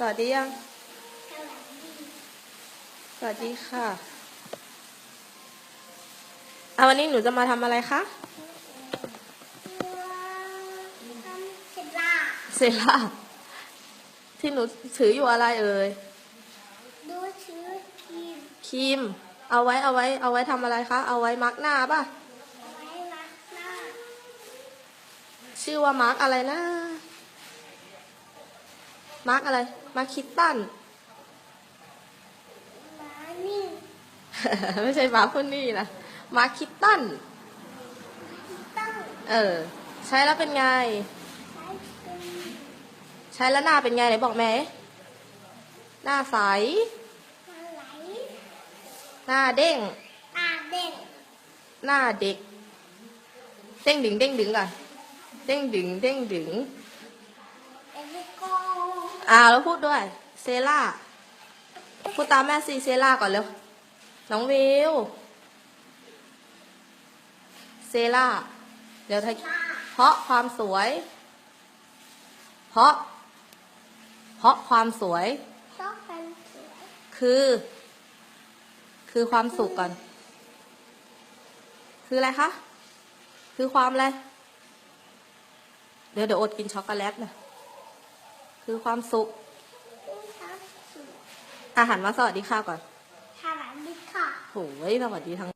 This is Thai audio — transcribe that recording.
สวัสดียัง สวัสดีค่ะเอาวันนี้หนูจะมาทำอะไรคะเซล่าที่หนูถืออยู่อะไรเอ่ยดูชื่อทีม ครีม เอาไว้เอาไว้ เอาไว้ทำอะไรคะ เอาไว้มาร์กหน้าป่ะ เอาไว้รักหน้า ชื่อว่ามาร์กอะไรนะ มาร์กอะไร มาร์กคิตตันหมานิ่งไม่ใช่มาร์กคนนี้นะมาร์กคิตตันตั้งเออ ใช้แล้วเป็นไงใช้เป็นใช้แล้วหน้าเป็นไงไหนบอกแม่ หน้าใสอะไรหน้าเด้งตาเด็กหน้าเด็ก เด้งดึงเด้งดึงก่อน เด้งดึงเด้งดึงเอลิโก อ่าแล้วพูดด้วย เซล่า พูดตามแม่สิเซล่าก่อนเร็ว น้องวิว เซล่า เดี๋ยวไทยเพราะความสวย เพราะ เพราะความสวย ชอบเป็นสวย คือ คือความสุขก่อน คืออะไรคะ คือความอะไร เดี๋ยวเดี๋ยวอดกินช็อกโกแลตนะ คือความสุขที่ชอบสวยอาหารมาสวัสดีค่ะก่อนทารันดิค่ะโหยสวัสดีทั้ง